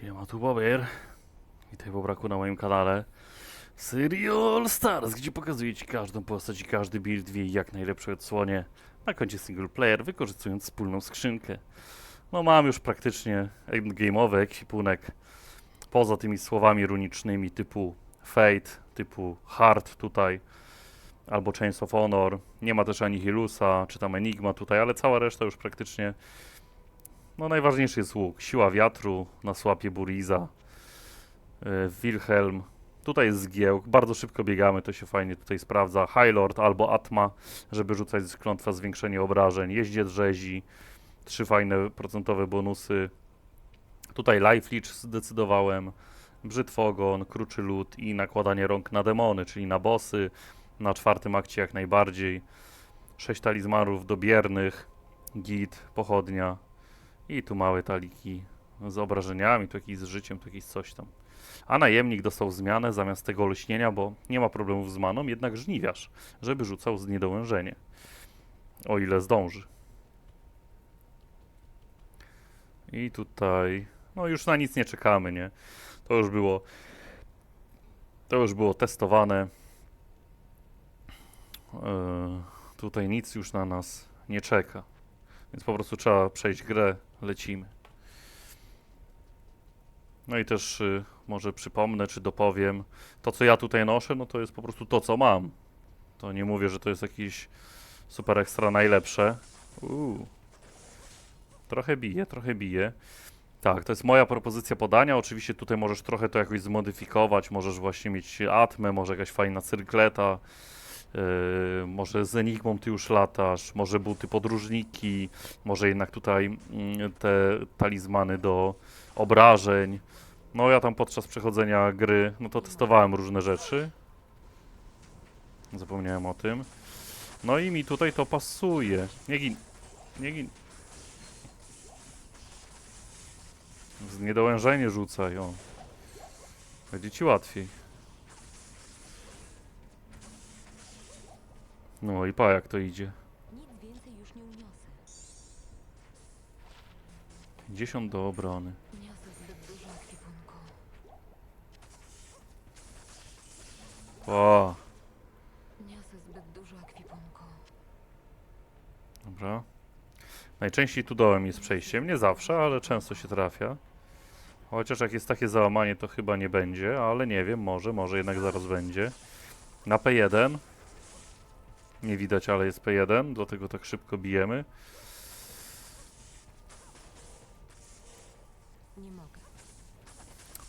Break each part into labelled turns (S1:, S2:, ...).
S1: Siema, tu Bobier. Witaj po braku na moim kanale. Serial Stars, gdzie pokazuję Ci każdą postać i każdy build w jej jak najlepszej odsłonie na koncie single player, wykorzystując wspólną skrzynkę. No mam już praktycznie endgame'owy ekwipunek. Poza tymi słowami runicznymi typu Fate, typu Hard tutaj, albo Chains of Honor. Nie ma też ani Hilusa, czy tam Enigma tutaj, ale cała reszta już praktycznie no najważniejszy jest łuk. Siła wiatru na słapie Buriza. Yy, Wilhelm. Tutaj jest zgiełk. Bardzo szybko biegamy, to się fajnie tutaj sprawdza. High Lord albo Atma, żeby rzucać z klątwa zwiększenie obrażeń. Jeździec rzezi. Trzy fajne procentowe bonusy. Tutaj Life Leech zdecydowałem. Brzytwogon, Kruczy Lód i nakładanie rąk na demony, czyli na bossy. Na czwartym akcie jak najbardziej. Sześć talizmarów dobiernych. Git, pochodnia, i tu małe taliki z obrażeniami, tu jakiś z życiem, tu jakiś coś tam. A najemnik dostał zmianę zamiast tego olśnienia, bo nie ma problemów z maną, jednak żniwiarz, żeby rzucał z niedołężenie. O ile zdąży. I tutaj, no już na nic nie czekamy, nie? To już było, to już było testowane. Eee, tutaj nic już na nas nie czeka. Więc po prostu trzeba przejść grę, lecimy. No i też y, może przypomnę, czy dopowiem, to co ja tutaj noszę, no to jest po prostu to, co mam. To nie mówię, że to jest jakieś super ekstra najlepsze. Uuu. Trochę bije, trochę bije. Tak, to jest moja propozycja podania. Oczywiście tutaj możesz trochę to jakoś zmodyfikować. Możesz właśnie mieć atmę, może jakaś fajna cyrkleta. Yy, może z Enigmą ty już latasz, może buty podróżniki, może jednak tutaj mm, te talizmany do obrażeń. No ja tam podczas przechodzenia gry, no to testowałem różne rzeczy. Zapomniałem o tym. No i mi tutaj to pasuje. Nie gin. Nie gin. Niedołężenie rzucaj, o. Będzie ci łatwiej. No i pa jak to idzie.
S2: Nic więcej już nie uniosę.
S1: 50 do obrony.
S2: Niosę zbyt.
S1: O,
S2: Niosę zbyt dużo ekwipunku.
S1: dobra. Najczęściej tu dołem jest przejściem, nie zawsze, ale często się trafia. Chociaż jak jest takie załamanie, to chyba nie będzie, ale nie wiem, może, może jednak zaraz będzie. Na P1. Nie widać, ale jest P1, dlatego tak szybko bijemy.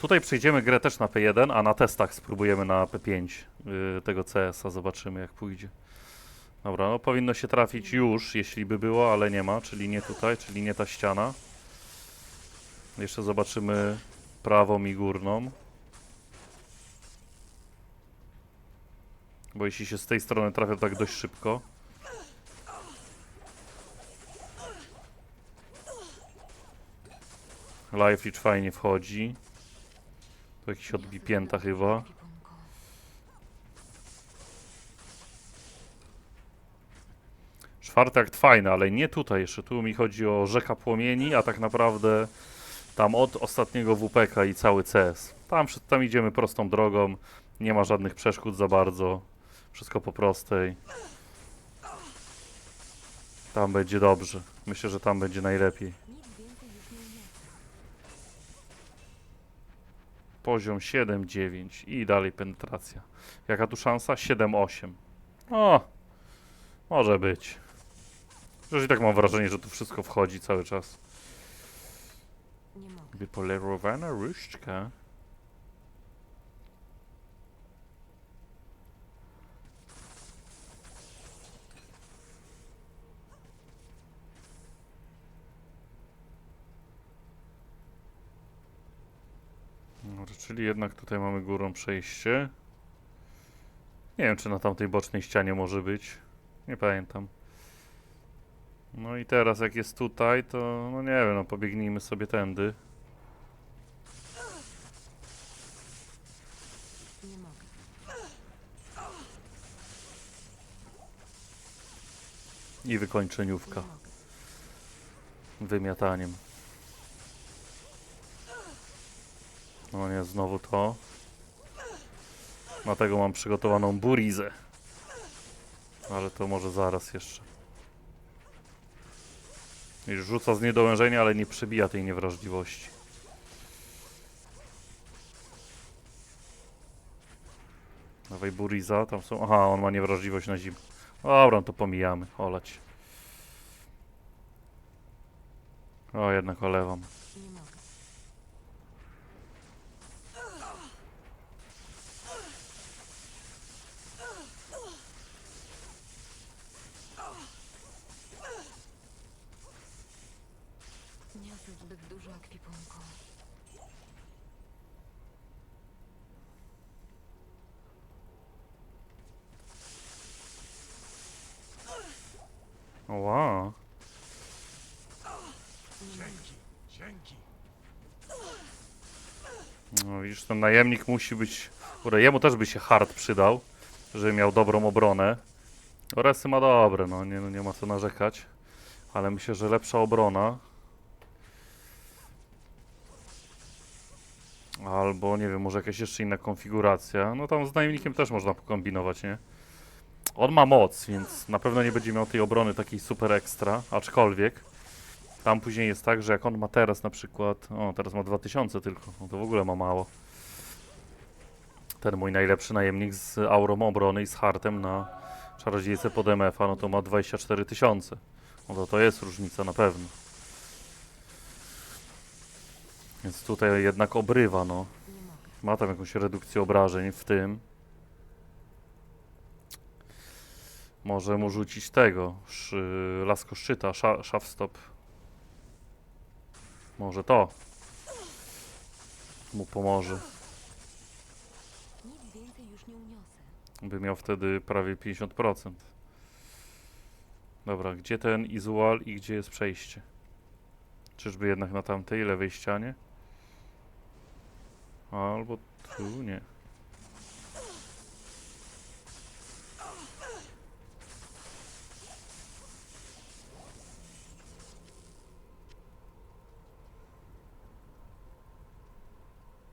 S1: Tutaj przejdziemy grę też na P1, a na testach spróbujemy na P5 yy, tego CS-a, zobaczymy jak pójdzie. Dobra, no powinno się trafić już, jeśli by było, ale nie ma, czyli nie tutaj, czyli nie ta ściana. Jeszcze zobaczymy prawą i górną. Bo jeśli się z tej strony trafia to tak dość szybko. Life Leech fajnie wchodzi. Tu jakiś odbi pięta chyba. Czwarty akt fajny, ale nie tutaj jeszcze. Tu mi chodzi o Rzeka Płomieni, a tak naprawdę tam od ostatniego WPK i cały CS. Tam, tam idziemy prostą drogą. Nie ma żadnych przeszkód za bardzo. Wszystko po prostej. Tam będzie dobrze. Myślę, że tam będzie najlepiej. Poziom 7-9 i dalej penetracja. Jaka tu szansa? 7-8. O, może być. Przecież i tak mam wrażenie, że tu wszystko wchodzi cały czas. Wypolerowana różdżka. Dobra, czyli jednak tutaj mamy górą przejście. Nie wiem, czy na tamtej bocznej ścianie może być. Nie pamiętam. No i teraz jak jest tutaj, to no nie wiem, no pobiegnijmy sobie tędy. I wykończeniówka wymiataniem. No nie, znowu to. Dlatego mam przygotowaną burizę. Ale to może zaraz jeszcze. I rzuca z niedołężenia, ale nie przebija tej niewrażliwości. Dawaj Buriza, tam są... Aha, on ma niewrażliwość na zimę. Dobra, to pomijamy, olać. O, jednak olewam.
S2: Nie mogę. Niosę zbyt dużo ekwipunku.
S1: Wow. No widzisz, ten najemnik musi być... Kurde, jemu też by się hard przydał, żeby miał dobrą obronę. Oresy ma dobre, no nie, no nie ma co narzekać. Ale myślę, że lepsza obrona. Albo, nie wiem, może jakaś jeszcze inna konfiguracja. No tam z najemnikiem też można pokombinować, nie? On ma moc, więc na pewno nie będzie miał tej obrony takiej super ekstra, aczkolwiek tam później jest tak, że jak on ma teraz na przykład, o teraz ma 2000 tylko, no to w ogóle ma mało. Ten mój najlepszy najemnik z aurą obrony i z hartem na czarodziejce pod MF-a, no to ma 24 tysiące. No to to jest różnica na pewno. Więc tutaj jednak obrywa, no. Ma tam jakąś redukcję obrażeń w tym. Może mu rzucić tego, szy, lasko szczyta, sza, szafstop. Może to mu pomoże. By miał wtedy prawie 50%. Dobra, gdzie ten Izual i gdzie jest przejście? Czyżby jednak na tamtej lewej ścianie? Albo tu nie.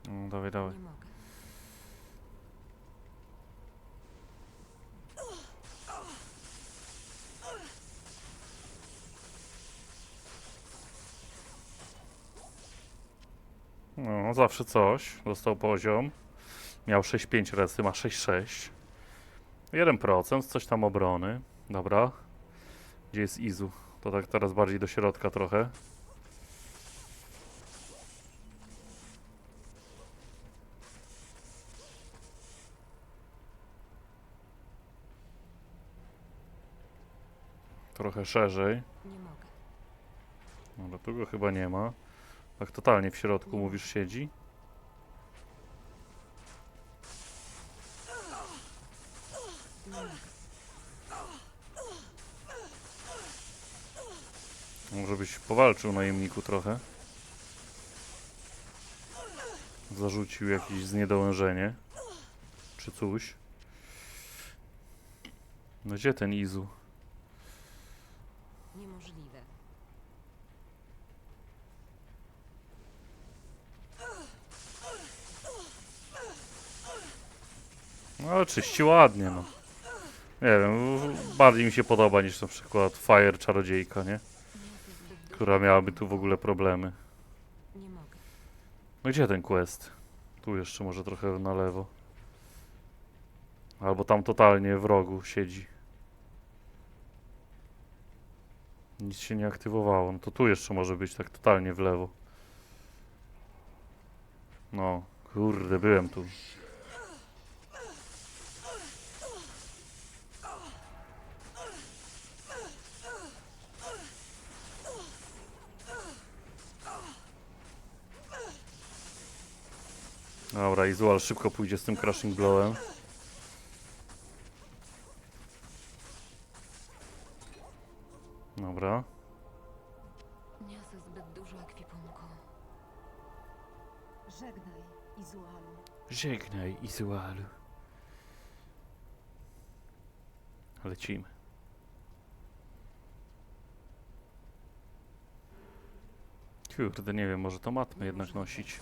S1: No, dawaj, dawaj.
S2: Nie mogę.
S1: No, zawsze coś. Dostał poziom. Miał 6,5 resy, ma 6,6. 1%, coś tam obrony. Dobra. Gdzie jest Izu? To tak teraz bardziej do środka trochę. Trochę szerzej.
S2: Nie mogę.
S1: No, tu go chyba nie ma. Tak totalnie w środku mówisz siedzi. Może byś powalczył najemniku trochę. Zarzucił jakieś zniedołężenie. Czy coś. No gdzie ten Izu?
S2: Niemożliwe.
S1: No czyści ładnie, no. Nie wiem, bardziej mi się podoba niż na przykład Fire Czarodziejka, nie? Która miałaby tu w ogóle problemy. No gdzie ten quest? Tu jeszcze może trochę na lewo. Albo tam totalnie w rogu siedzi. Nic się nie aktywowało. No to tu jeszcze może być tak totalnie w lewo. No, kurde, byłem tu. Dobra, Izual szybko pójdzie z tym Crashing Blowem. Dobra.
S2: Niosę zbyt dużo ekwipunku.
S3: Żegnaj, Izualu.
S1: Żegnaj, Izualu. Lecimy. Kurde, nie wiem, może to matmy jednak nosić.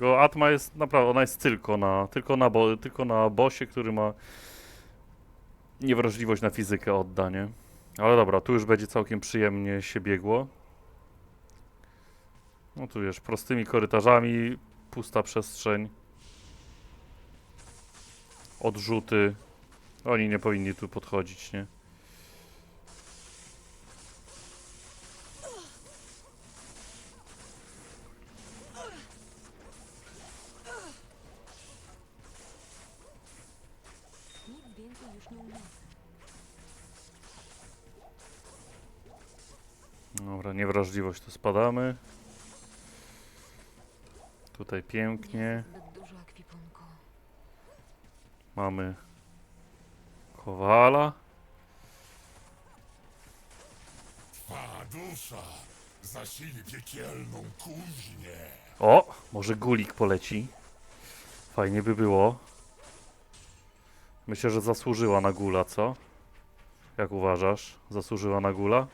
S1: Tylko Atma jest naprawdę, ona jest tylko na, tylko na, bo, tylko na bosie, który ma niewrażliwość na fizykę odda, nie? Ale dobra, tu już będzie całkiem przyjemnie się biegło. No tu wiesz, prostymi korytarzami, pusta przestrzeń. Odrzuty. Oni nie powinni tu podchodzić, nie? Niewrażliwość to spadamy. Tutaj pięknie. Mamy Kowala.
S4: Twa dusza zasili piekielną kuźnię.
S1: O, może gulik poleci. Fajnie by było. Myślę, że zasłużyła na gula, co? Jak uważasz? Zasłużyła na gula?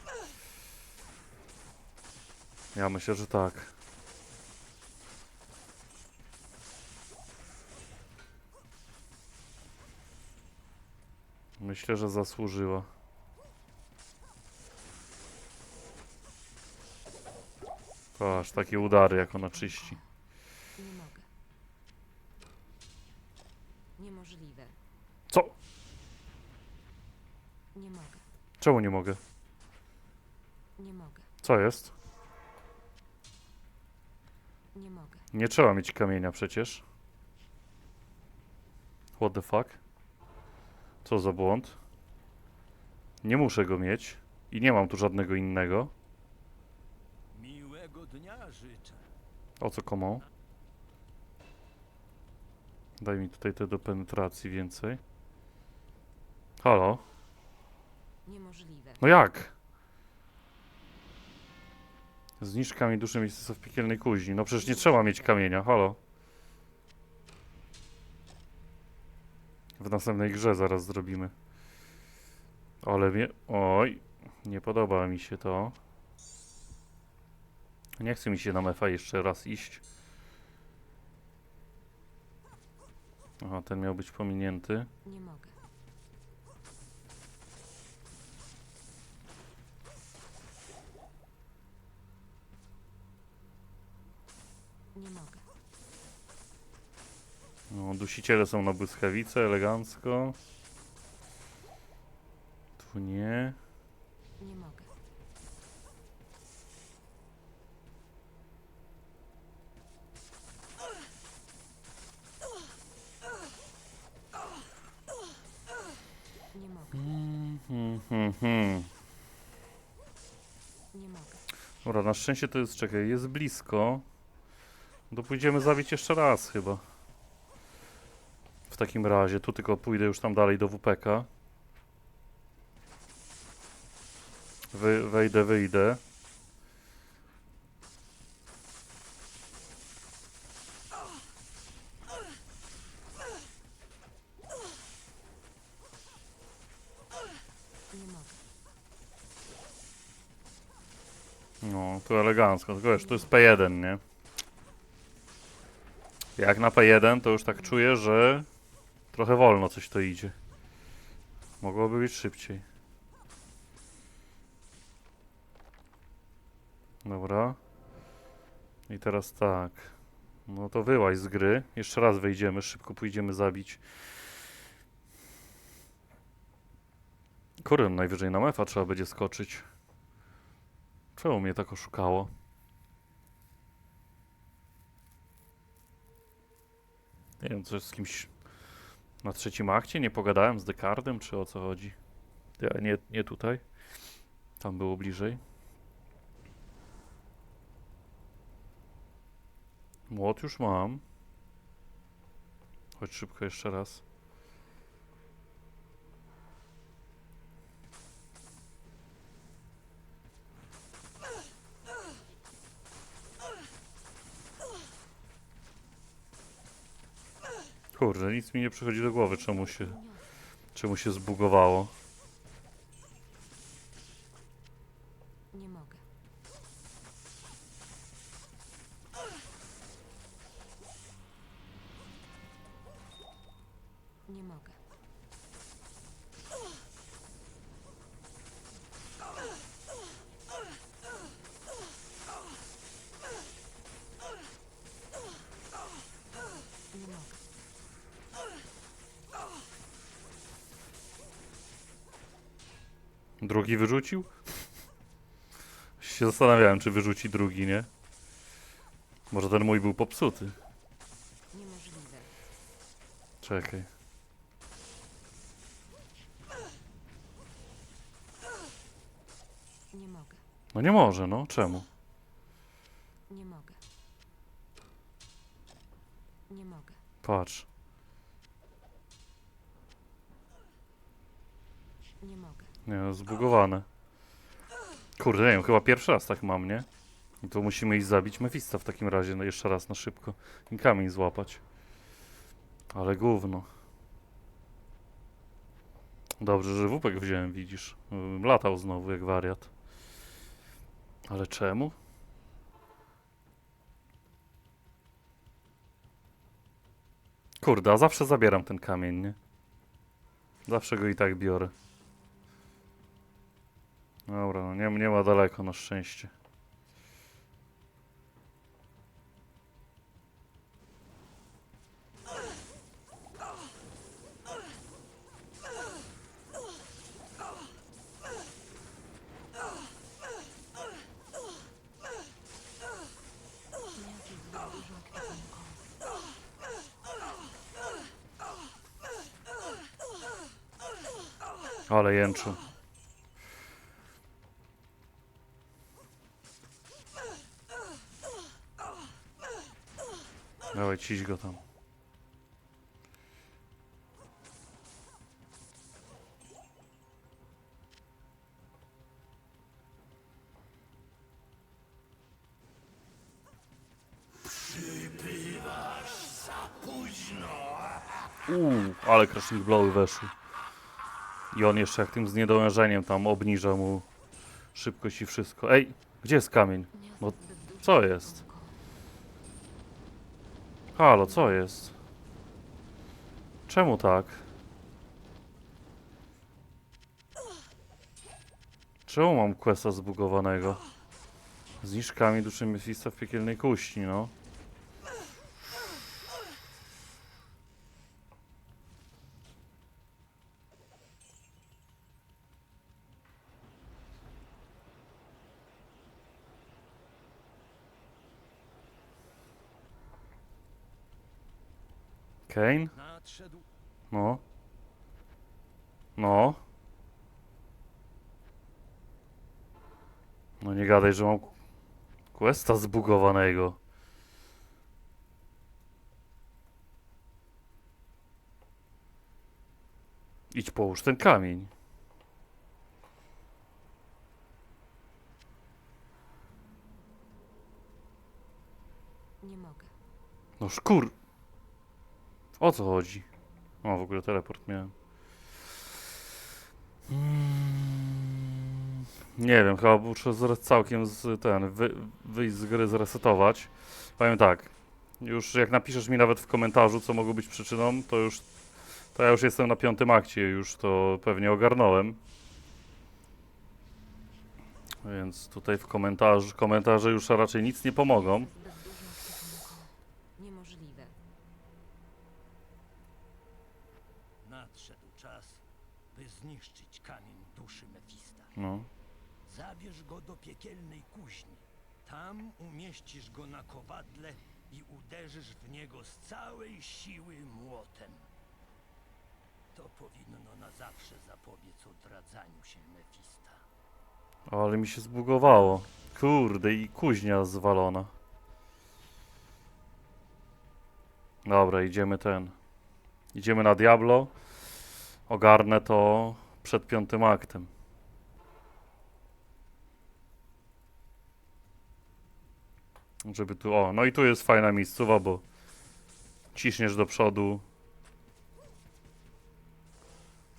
S1: Ja myślę, że tak. Myślę, że zasłużyła. Patrz, takie udary, jak ona czyści.
S2: Nie mogę. Niemożliwe.
S1: Co?
S2: Nie mogę.
S1: Czemu nie mogę?
S2: Nie mogę.
S1: Co jest?
S2: Nie
S1: trzeba mieć kamienia przecież. What the fuck? Co za błąd? Nie muszę go mieć. I nie mam tu żadnego innego.
S5: Miłego dnia życzę.
S1: O co komu? Daj mi tutaj te do penetracji więcej. Halo?
S2: Niemożliwe.
S1: No jak? Zniżka mi duszę miejsca w piekielnej kuźni. No przecież nie trzeba mieć kamienia, halo. W następnej grze zaraz zrobimy. Ale mnie... Oj, nie podoba mi się to. Nie chce mi się na mefa jeszcze raz iść. Aha, ten miał być pominięty.
S2: Nie mogę. Nie mogę.
S1: No, dusiciele są na błyskawice, elegancko. Tu nie.
S2: Nie mogę. Nie mogę.
S1: Hmm, hmm, hmm.
S2: Nie mogę.
S1: Dobra, na szczęście to jest, czekaj, jest blisko. To pójdziemy zabić jeszcze raz chyba. W takim razie, tu tylko pójdę już tam dalej do WPK. Wy, wejdę, wyjdę. No, tu elegancko, tylko wiesz, to jest P1, nie? Jak na P1, to już tak czuję, że trochę wolno coś to idzie. Mogłoby być szybciej. Dobra. I teraz tak. No to wyłaź z gry. Jeszcze raz wejdziemy, szybko pójdziemy zabić. Kurde, najwyżej na mefa trzeba będzie skoczyć. Czemu mnie tak oszukało? Nie wiem, coś z kimś na trzecim akcie? Nie pogadałem z Descartem, czy o co chodzi? Ja, nie, nie tutaj. Tam było bliżej. Młot już mam. Chodź szybko jeszcze raz. Kurde, nic mi nie przychodzi do głowy, czemu się, czemu się zbugowało. Drugi wyrzucił? Się zastanawiałem, czy wyrzuci drugi, nie? Może ten mój był popsuty.
S2: Niemożliwe.
S1: Czekaj.
S2: Nie mogę.
S1: No nie może, no. Czemu?
S2: Nie mogę. Nie mogę.
S1: Patrz.
S2: Nie mogę.
S1: Nie, zbugowane. Kurde, nie wiem, chyba pierwszy raz tak mam, nie? I to musimy iść zabić Mefista w takim razie, no jeszcze raz na szybko. I kamień złapać. Ale gówno. Dobrze, że wupek wziąłem, widzisz. Latał znowu jak wariat. Ale czemu? Kurde, a zawsze zabieram ten kamień, nie? Zawsze go i tak biorę. Dobra, no nie, nie ma daleko na szczęście. Ale jęczy. Ciś go tam. Uuu, ale crashing blowy weszły. I on jeszcze jak tym zniedolężeniem tam obniża mu szybkość i wszystko. Ej, gdzie jest kamień? No, co jest? Halo, co jest? Czemu tak? Czemu mam questa zbugowanego? Zniszcz kamień duszy Mefista w piekielnej kuźni, no. Kane? No. No. No nie gadaj, że mam questa zbugowanego. Idź połóż ten kamień.
S2: Nie mogę.
S1: No szkur. O co chodzi? O, w ogóle teleport miałem. Mm, Nie wiem, chyba muszę zre- całkiem z ten, wy, wyjść z gry, zresetować. Powiem tak, już jak napiszesz mi nawet w komentarzu, co mogło być przyczyną, to już, to ja już jestem na piątym akcie, już to pewnie ogarnąłem. Więc tutaj w komentarzu, komentarze już raczej nic nie pomogą.
S2: Zbyt dużo w stosunku. Niemożliwe.
S5: nadszedł czas, by zniszczyć kamień duszy Mefista.
S1: No.
S5: Zabierz go do piekielnej kuźni. Tam umieścisz go na kowadle i uderzysz w niego z całej siły młotem. To powinno na zawsze zapobiec odradzaniu się Mefista.
S1: Ale mi się zbugowało. Kurde, i kuźnia zwalona. Dobra, idziemy ten. Idziemy na Diablo. Ogarnę to przed piątym aktem. Żeby tu. O, no i tu jest fajna miejscowa, bo ciśniesz do przodu.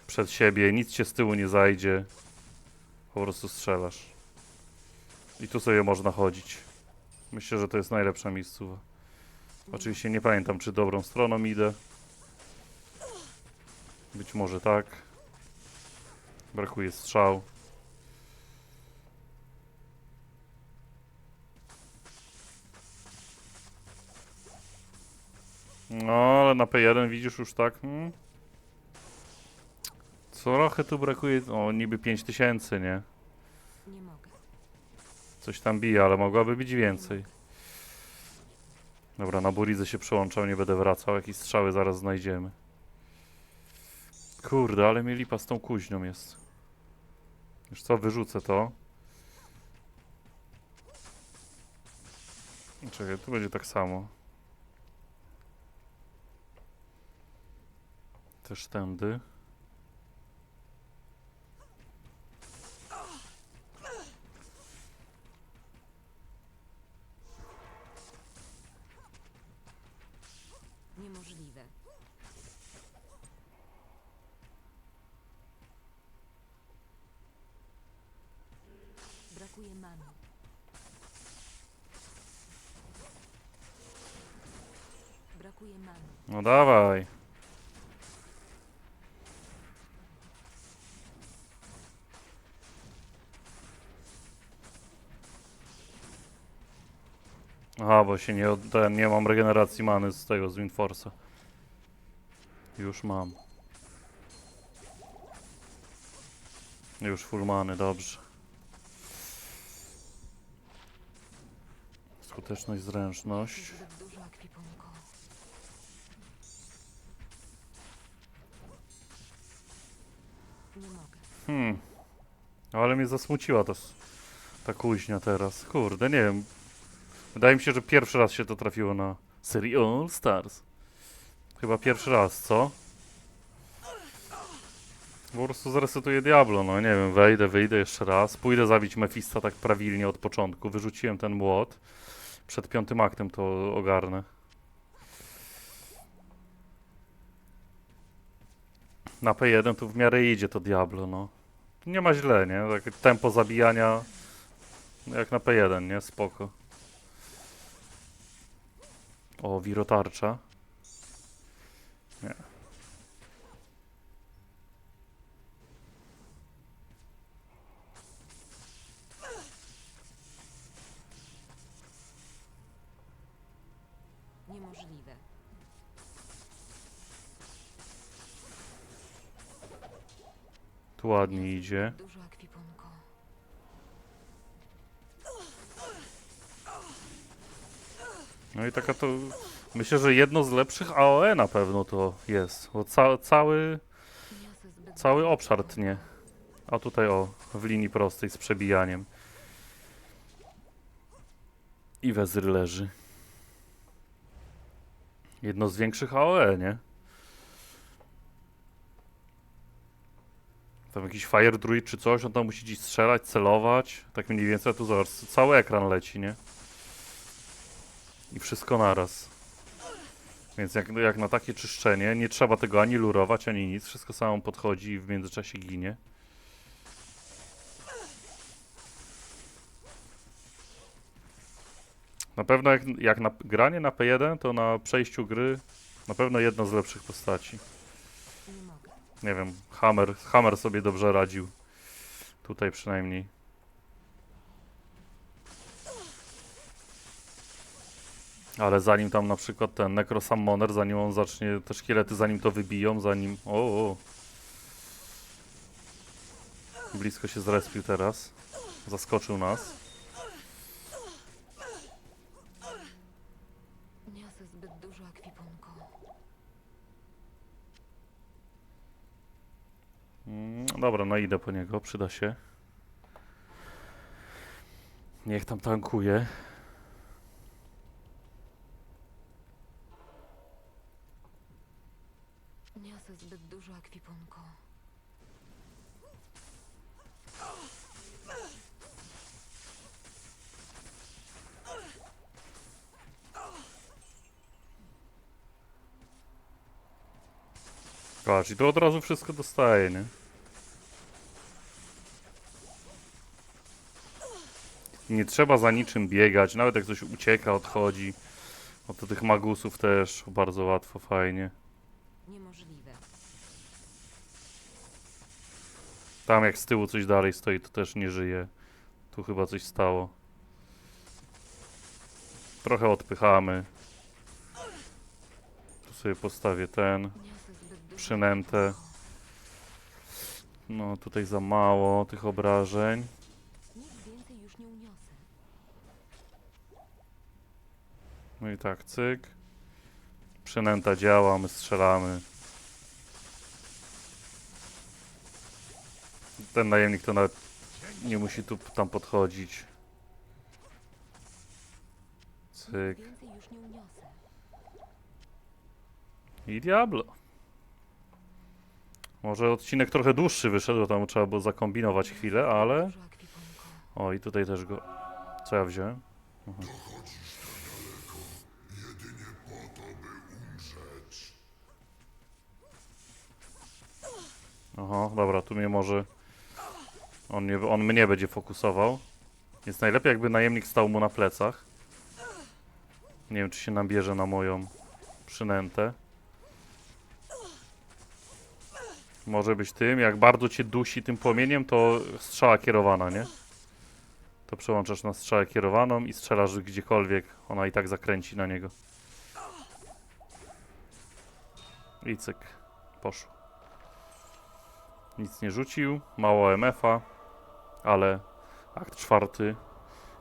S1: Przed siebie, nic cię z tyłu nie zajdzie. Po prostu strzelasz. I tu sobie można chodzić. Myślę, że to jest najlepsza miejscowa. Oczywiście nie pamiętam, czy dobrą stroną idę. Być może tak. Brakuje strzał. No, ale na P1 widzisz już tak. Hmm? Co Trochę tu brakuje, o niby 5000, nie?
S2: Nie mogę.
S1: Coś tam bije, ale mogłaby być więcej. Dobra, na Buridze się przełączał, nie będę wracał, jakieś strzały zaraz znajdziemy. Kurde, ale mi lipa z tą kuźnią jest. Już co, wyrzucę to. Czekaj, tu będzie tak samo. Też tędy. Aha, bo się nie, od- ten, nie mam regeneracji many z tego, z. Już mam. Już full many, dobrze. Skuteczność, zręczność. Hmm. Ale mnie zasmuciła ta, ta kuźnia teraz. Kurde, nie wiem. Wydaje mi się, że pierwszy raz się to trafiło na serii All Stars. Chyba pierwszy raz, co? Po prostu zresetuję Diablo, no nie wiem, wejdę, wyjdę jeszcze raz. Pójdę zabić Mefista tak prawilnie od początku. Wyrzuciłem ten młot. Przed piątym aktem to ogarnę. Na P1 to w miarę idzie to Diablo, no. Nie ma źle, nie? Takie tempo zabijania jak na P1, nie? Spoko. O, wirotarcza. Nie.
S2: Niemożliwe.
S1: Tu ładnie idzie.
S2: Dużo
S1: No i taka to... Myślę, że jedno z lepszych AOE na pewno to jest. Bo ca cały, cały obszar tnie. A tutaj o, w linii prostej z przebijaniem. I Wezyr leży. Jedno z większych AOE, nie? Tam jakiś Fire Druid czy coś, on tam musi gdzieś strzelać, celować. Tak mniej więcej, tu zobacz, cały ekran leci, nie? I wszystko naraz. Więc jak, jak na takie czyszczenie, nie trzeba tego ani lurować, ani nic. Wszystko samo podchodzi i w międzyczasie ginie. Na pewno jak, jak na granie na P1, to na przejściu gry na pewno jedna z lepszych postaci.
S2: Nie
S1: wiem, Hammer, Hammer sobie dobrze radził. Tutaj przynajmniej. Ale zanim tam na przykład ten Necrosammoner, zanim on zacznie, te szkielety zanim to wybiją, zanim... O, o. Blisko się zrespił teraz. Zaskoczył nas.
S2: Niosę zbyt dużo akwipunku.
S1: Mm, dobra, no idę po niego, przyda się. Niech tam tankuje.
S2: Niosę zbyt dużo akwipunku.
S1: Patrz, i to od razu wszystko dostaje, nie? Nie trzeba za niczym biegać, nawet jak coś ucieka, odchodzi. No to tych magusów też bardzo łatwo, fajnie.
S2: Niemożliwe.
S1: Tam jak z tyłu coś dalej stoi, to też nie żyje. Tu chyba coś stało. Trochę odpychamy. Tu sobie postawię ten. Przynętę. No tutaj za mało tych obrażeń. No i tak, cyk. Przynęta działa, my strzelamy. Ten najemnik to nawet nie musi tu tam podchodzić. Cyk. I Diablo. Może odcinek trochę dłuższy wyszedł, tam trzeba było zakombinować chwilę, ale... O, i tutaj też go... Co ja wziąłem? Aha. Aha, dobra, tu mnie może... On, nie, on mnie będzie fokusował. Jest najlepiej jakby najemnik stał mu na plecach. Nie wiem, czy się nabierze na moją przynętę. Może być tym. Jak bardzo cię dusi tym płomieniem, to strzała kierowana, nie? To przełączasz na strzałę kierowaną i strzelasz gdziekolwiek. Ona i tak zakręci na niego. I cyk. Poszło. Nic nie rzucił. Mało MF-a. Ale akt czwarty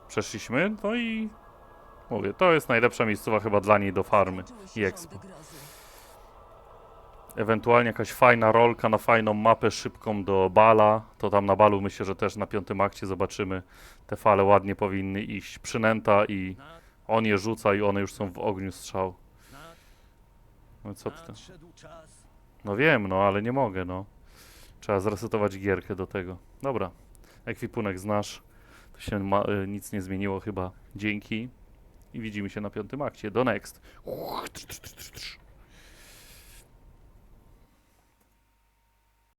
S1: przeszliśmy. No i mówię, to jest najlepsza miejscowa chyba dla niej do farmy i expo. Ewentualnie jakaś fajna rolka na fajną mapę szybką do bala. To tam na balu myślę, że też na piątym akcie zobaczymy. Te fale ładnie powinny iść. Przynęta i on je rzuca i one już są w ogniu strzał. No co ty? No wiem, no ale nie mogę, no. Trzeba zresetować gierkę do tego. Dobra. Ekwipunek znasz. To się ma, y, nic nie zmieniło chyba. Dzięki. I widzimy się na piątym akcie. Do next.